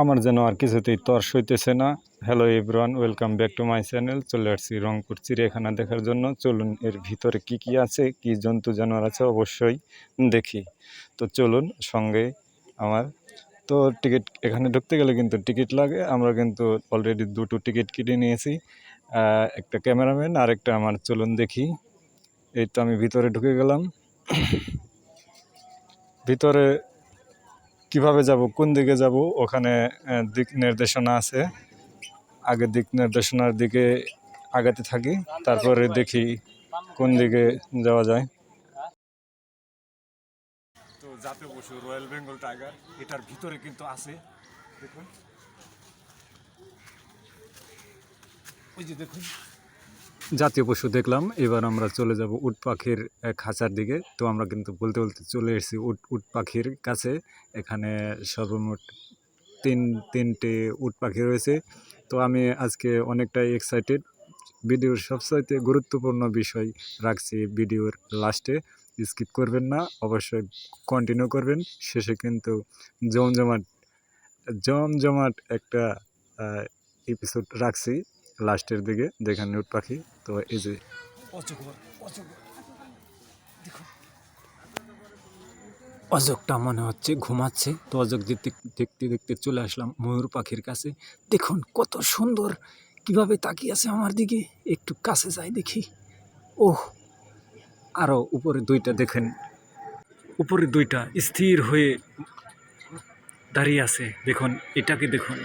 আমার যেন আর কিছুতেই তর্স হইতেছে না। Hello everyone welcome back to my channel চলে আসছি রংপুর চিড়িয়াখানা দেখার জন্য। চলুন এর ভিতরে কি কি আছে, কি জন্তু জানোয়ার আছে অবশ্যই দেখি। তো চলুন সঙ্গে আমার। তো টিকিট এখানে ঢুকতে গেলে কিন্তু টিকিট লাগে। আমরা কিন্তু অলরেডি দুটো টিকিট কেটে নিয়েছি। একটা ক্যামেরাম্যান আর একটা আমার। চলুন দেখি। এই তো আমি ভিতরে ঢুকে গেলাম। ভিতরে কীভাবে যাব, কোন দিকে যাব, ওখানে দিক নির্দেশনা আছে। আগে দিক নির্দেশনার দিকে আগাতে থাকি, তারপরে দেখি কোন দিকে যাওয়া যায়। তো জাতীয় পশু রয়্যাল বেঙ্গল টাইগার এটার ভিতরে কিন্তু আছে। দেখুন। ওই যে দেখুন। জাতীয় পশু দেখলাম। এবার আমরা চলে যাব উট পাখির খাঁচার দিকে। তো আমরা কিন্তু বলতে বলতে চলে এসেছি উট উট পাখির কাছে। এখানে সর্বমোট তিন, তিনটে উট পাখি রয়েছে। তো আমি আজকে অনেকটাই এক্সাইটেড ভিডিওর সবচাইতে গুরুত্বপূর্ণ বিষয় রাখছি ভিডিওর লাস্টে স্কিপ করবেন না, অবশ্যই কন্টিনিউ করবেন। শেষে কিন্তু জমজমাট জমজমাট একটা এপিসোড রাখছি লাস্টের দিকে দেখেন উট পাখি তো এই যে অজকটা মনে হচ্ছে ঘুমাচ্ছে। তো দেখতে দেখতে দেখতে চলে আসলাম ময়ূর পাখির কাছে। দেখুন কত সুন্দর কীভাবে তাকিয়ে আছে আমার দিকে। একটু কাছে যাই দেখি। ওহ আরও উপরে দুইটা দেখেন। উপরে দুইটা স্থির হয়ে দাঁড়িয়ে আছে। দেখুন এটাকে দেখুন।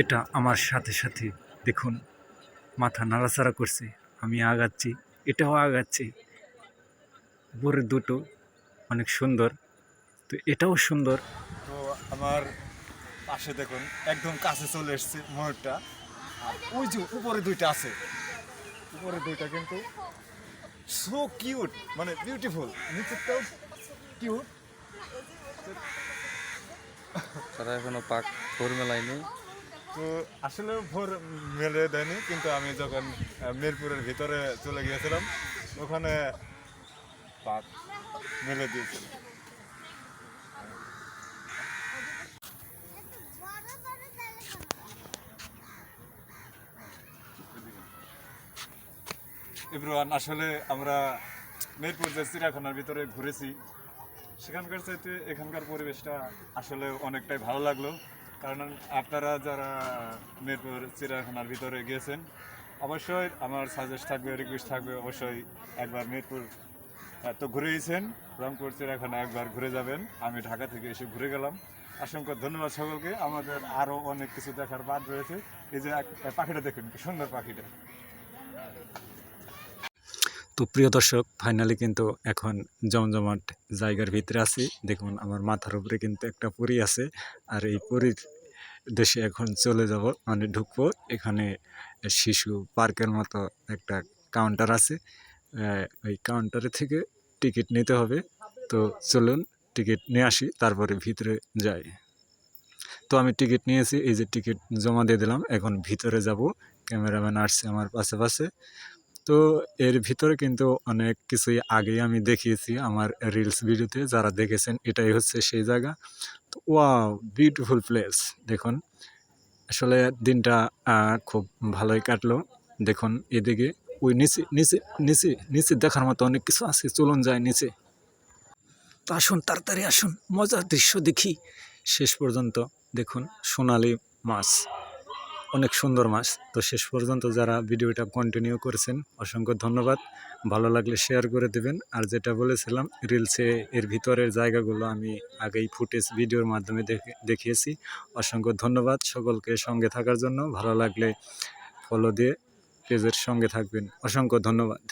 এটা আমার সাথে সাথে দেখুন মাথা নাড়াচাড়া করছে। আমি আগাচ্ছি এটাও আগাচ্ছি। উপরে দুটো অনেক সুন্দর। তো এটাও সুন্দর। তো আমার পাশে দেখুন একদম কাছে চলে এসছে ময়ূরটা আর ওই যে উপরে দুইটা আছে। উপরে দুইটা কিন্তু সো কিউট মানে বিউটিফুল নিচেরটাও কিউট তারা এখনও পাক ভোর মেলায়নি তো আসলে ভোর মেলে দেয়নি, কিন্তু আমি যখন মিরপুরের ভিতরে চলে গিয়েছিলাম, ওখানে পাক মেলে দিয়েছিল। এভরিওয়ান আসলে আমরা মিরপুর যে চিড়িয়াখানার ভিতরে ঘুরেছি, সেখানকার চাইতে এখানকার পরিবেশটা আসলে অনেকটাই ভালো লাগল। কারণ আপনারা যারা মিরপুর চিড়িয়াখানার ভিতরে গিয়েছেন অবশ্যই আমার সাজেস্ট থাকবে রিকোয়েস্ট থাকবে, অবশ্যই একবার মিরপুর তো ঘুরেইছেন রংপুর চিড়িয়াখানা একবার ঘুরে যাবেন। আমি ঢাকা থেকে এসে ঘুরে গেলাম। অসংখ্য ধন্যবাদ সকলকে। আমাদের আরও অনেক কিছু দেখার বাদ রয়েছে। এই যে পাখিটা দেখুন সুন্দর পাখিটা। তো প্রিয় দর্শক ফাইনালি কিন্তু এখন জমজমাট জায়গার ভিতরে আছি। দেখুন, আমার মাথার উপরে কিন্তু একটা পরি আছে। আর এই পরীর দেশে এখন চলে যাব মানে ঢুকবো। এখানে শিশু পার্কের মতো একটা কাউন্টার আছে। ওই কাউন্টারে থেকে টিকিট নিতে হবে। তো চলুন টিকিট নিয়ে আসি, তারপরে ভিতরে যাই। তো আমি টিকিট নিয়েছি, এই যে টিকিট জমা দিয়ে দিলাম, এখন ভিতরে যাব। ক্যামেরাম্যান আসছে আমার পাশে পাশে। তো এর ভিতরে কিন্তু অনেক কিছুই আগেই আমি দেখিয়েছি আমার রিলস ভিডিওতে, যারা দেখেছেন, এটাই হচ্ছে সেই জায়গা। ওয়াও বিউটিফুল প্লেস দেখুন, আসলে দিনটা খুব ভালোই কাটলো। দেখুন, এদিকে, ওই নিচে নিচে নিচে নিচে দেখার মতো অনেক কিছু আছে। চলুন যায় নিচে। তো আসুন, তাড়াতাড়ি আসুন, মজার দৃশ্য দেখি। শেষ পর্যন্ত দেখুন সোনালি মাছ। অনেক সুন্দর মাছ। তো শেষ পর্যন্ত যারা ভিডিওটা কন্টিনিউ করেছেন, অসংখ্য ধন্যবাদ। ভালো লাগলে শেয়ার করে দেবেন। আর যেটা বলেছিলাম রিলসে এর ভিতরের জায়গাগুলো আমি আগেই ফুটেজ ভিডিওর মাধ্যমে দেখে, দেখিয়েছি। অসংখ্য ধন্যবাদ সকলকে সঙ্গে থাকার জন্য। ভালো লাগলে ফলো দিয়ে পেজের সঙ্গে থাকবেন। অসংখ্য ধন্যবাদ।